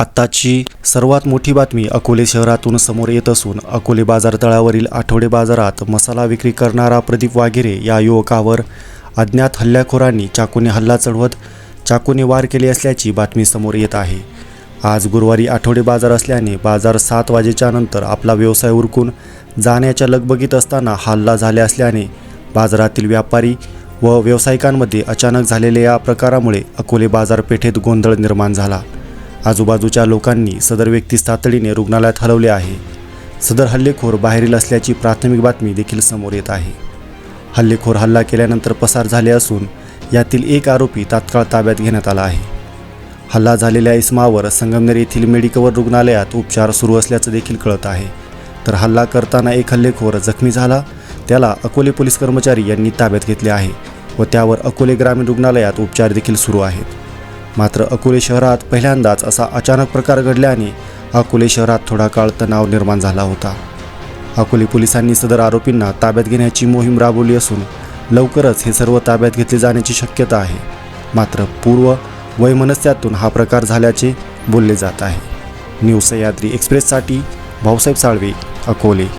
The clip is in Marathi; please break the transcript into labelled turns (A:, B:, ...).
A: आत्ताची सर्वात मोठी बातमी अकोले शहरातून समोर येत असून अकोले बाजार तळावरील आठवडे बाजारात मसाला विक्री करणारा प्रदीप वाघेरे या युवकावर अज्ञात हल्ल्याखोरांनी चाकूने हल्ला चढवत चाकूने वार केले असल्याची बातमी समोर येत आहे. आज गुरुवारी आठवडे बाजार असल्याने बाजार सात वाजेच्या नंतर आपला व्यवसाय उरकून जाण्याच्या लगबगीत असताना हल्ला झाले असल्याने बाजारातील व्यापारी व व्यावसायिकांमध्ये अचानक झालेल्या या प्रकारामुळे अकोले बाजारपेठेत गोंधळ निर्माण झाला. आजूबाजूच्या लोकांनी सदर व्यक्तीस तातडीने रुग्णालयात हलवले आहे. सदर हल्लेखोर बाहेरील असल्याची प्राथमिक बातमी देखील समोर येत आहे. हल्लेखोर हल्ला केल्यानंतर पसार झाले असून यातील एक आरोपी तात्काळ ताब्यात घेण्यात आला आहे. हल्ला झालेल्या इस्मावर संगमनेर येथील मेडिकवर रुग्णालयात उपचार सुरू असल्याचं देखील कळत आहे. तर हल्ला करताना एक हल्लेखोर जखमी झाला त्याला अकोले पोलीस कर्मचारी यांनी ताब्यात घेतले आहे व त्यावर अकोले ग्रामीण रुग्णालयात उपचार देखील सुरू आहेत. मात्र अकोले शहरात पहिल्यांदाच असा अचानक प्रकार घडल्याने अकोले शहरात थोडा काळ तणाव निर्माण झाला होता. अकोले पोलिसांनी सदर आरोपींना ताब्यात घेण्याची मोहीम राबवली असून लवकरच हे सर्व ताब्यात घेतले जाण्याची शक्यता आहे. मात्र पूर्व वैमनस्यातून हा प्रकार झाल्याचे बोलले जात आहे. न्यू सह्याद्री एक्सप्रेससाठी भाऊसाहेब साळवे अकोले.